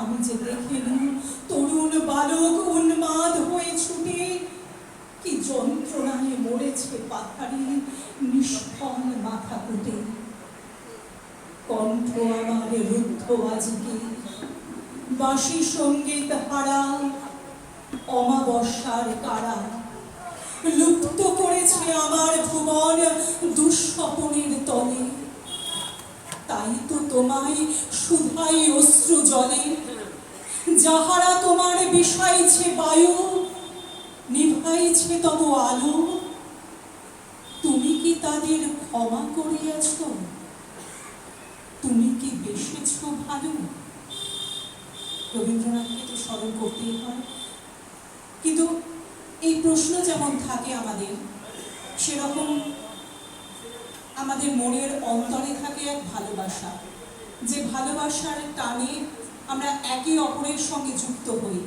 আমি যে দেখিলু তরুণ বালক উন্মাদ হয়ে ছুটে। কি যন্ত্রণায় মরেছে পাথারে, নিষ্ফল মাথা কুটে। কণ্ঠ আমার রুদ্ধ আজকে। বাসি সংগীত হারা অমাবস্যার কারা লুপ্ত করেছে আমার ভুবন দুঃস্বপনের তলে। তাই তো তোমায় সুধাই অশ্রু জলে। যাহারা তোমার বিষাইছে বায়ু, নিভাইছে তব আলো। তুমি কি তাদের ক্ষমা করিয়াছ? তুমি কি বেসেছ ভালো? রবীন্দ্রনাথকে তো স্মরণ করতেই হয়। কিন্তু এই প্রশ্ন যেমন থাকে আমাদের, সেরকম আমাদের মনের অন্তরে থাকে এক ভালোবাসা। যে ভালোবাসার টানে আমরা একে অপরের সঙ্গে যুক্ত হই,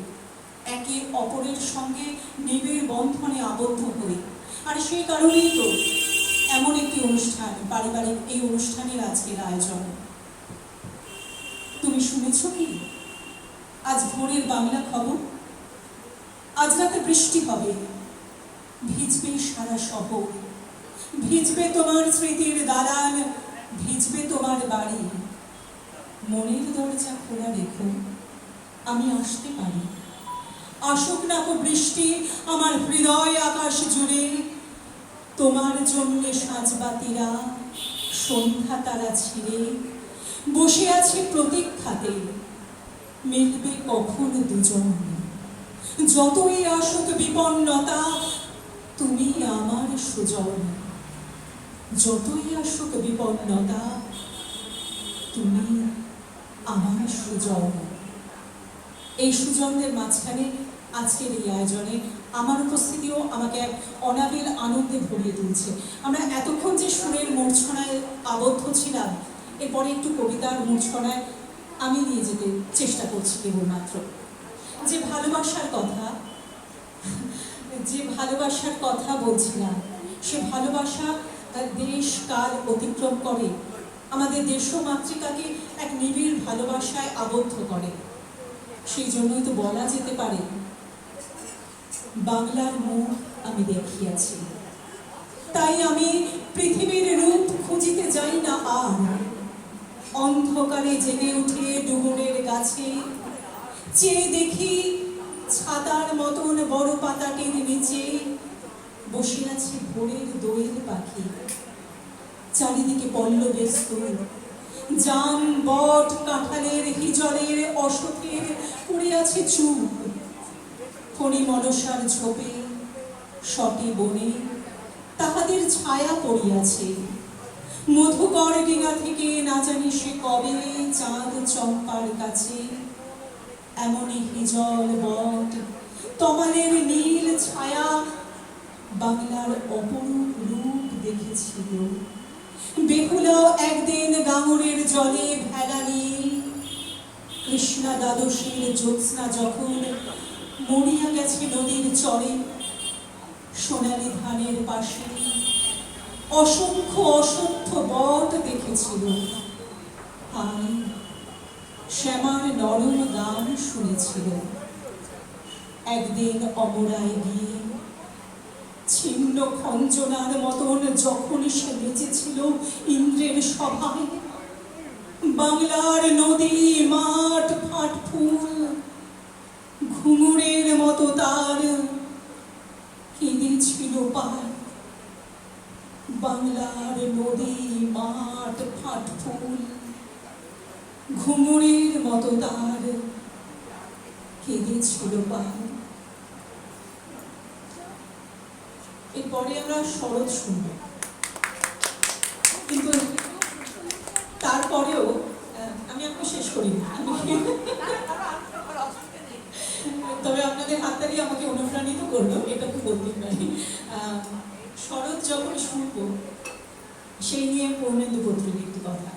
একে অপরের সঙ্গে নিবিড় বন্ধনে আবদ্ধ হই। আর সেই কারণেই তো এমন একটি অনুষ্ঠান, পারিবারিক এই অনুষ্ঠানের আজকের আয়োজন। তুমি শুনেছ কি? আজ ভোরের বাংলা খবর। আজ রাতে বৃষ্টি হবে। ভিজবে সারা শহর। ভিজবে তোমার স্মৃতির দালান ভিজবে তোমার বাড়ি। মনের দরজা খোলা রেখো, আমি আসতে পারি। আসুক না কো বৃষ্টি, আমার হৃদয় আকাশ জুড়ে। তোমার জন্য সাজবাতিরা সন্ধ্যা তারা ছিঁড়ে। বসে আছে প্রতীক্ষাতে মিলবে কখন দুজন। যতই আসুক বিপন্নতা তুমি আমার সুজন। যতই আসুক বিপন্নতা, তুমি আমার সুজন। এই সুজনদের মাঝখানে আজকের এই আয়োজনে আমার উপস্থিতিও আমাকে এক অনাবিল আনন্দে ভরিয়ে তুলছে। আমরা এতক্ষণ যে সুরের মূর্ছনায় আবদ্ধ ছিলাম, এরপরে একটু কবিতার মূর্ছনায় আমি নিয়ে যেতে চেষ্টা করছি কেবলমাত্র। যে ভালোবাসার কথা, যে ভালোবাসার কথা বলছিলাম, সে ভালোবাসা দেশ কাল অতিক্রম করে। আমাদের দেশ মাতৃকাকে এক নিবিড় ভালোবাসায় আবদ্ধ করে। সেই জন্যই তো বলা যেতে পারে, বাংলার মুখ আমি দেখিয়াছি। তাই আমি পৃথিবীর রূপ খুঁজিতে যাই না আর। অন্ধকারে জেগে উঠে ডুমুরের গাছে, চেয়ে দেখি ছাতার মতন বড় পাতাটির নিচে বসে আছে ভোরের দোয়েল চারিদিকে পল্লবের স্তূপ জাম বট, কাঁঠালের, হিজলের, অশোকের, পড়ে আছে চুপ ফণি মনসার ঝোপে সটে বনে, তাহাদের ছায়া পড়িয়াছে। মধুকর ডিঙা থেকে না জানি সে কবে চাঁদ চম্পার কাছে। এমনই হিজল, বট, তমালের নীল ছায়া বাংলার অপরূপ রূপ। দেখেছিল বেহুলাও একদিন গাঙুরের জলে ভেলা নিয়ে কৃষ্ণা দ্বাদশীর জ্যোৎস্না যখন মরিয়া গেছে নদীর চরে, সোনালি ধানের পাশে। অসংখ্য অসংখ্য বট দেখেছিল শ্যামার নরম গান শুনেছিল একদিন অমরায় গিয়ে ছিন্ন খঞ্জনার মতন যখন সে বেঁচেছিল ইন্দ্রের সভায়। বাংলার নদী, মাঠ, ফাট ফুল, ঘুঙুরের মতো তার কেঁদেছিল পায় বাংলার নদী, মাঠ, ফাট ফুল, ঘুঙুরের মতো তার কেঁদেছিল পায় এরপরে আমরা শরৎ শুনব। কিন্তু তারপরেও আমি এখনও শেষ করি তবে আপনাদের হাততালি আমাকে অনুপ্রাণিত করল, এটা তো বলতেই পারি। শরৎ যখন শুনব, সেই নিয়ে পূর্ণেন্দু পত্রীর একটি কথা।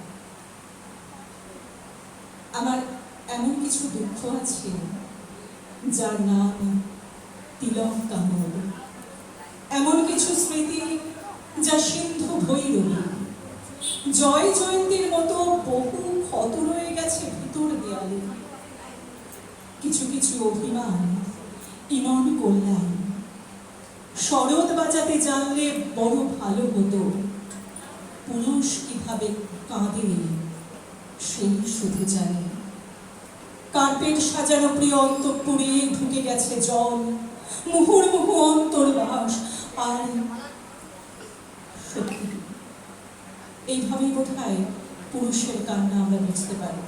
আমার এমন কিছু দুঃখ আছে যার নাম তিলম কামড় এমন কিছু স্মৃতি যা সিন্ধু ভৈরবী। জয় জয়ন্তীর মতো বহু ক্ষত রয়ে গেছে ভিতর দেয়ালে। কিছু কিছু অভিমান, ইমন করলাম শরৎ বাজাতে জানলে বড় ভালো হতো। পুরুষ কীভাবে কাঁদে, সেই শুধু জানে। কার্পেট সাজানো প্রিয় অন্তঃপুরে ঢুকে গেছে জল। মুহুর্মুহু অন্তর্বাস আর সত্যি এইভাবেই বোধ হয় পুরুষের কান্না আমরা বুঝতে পারি।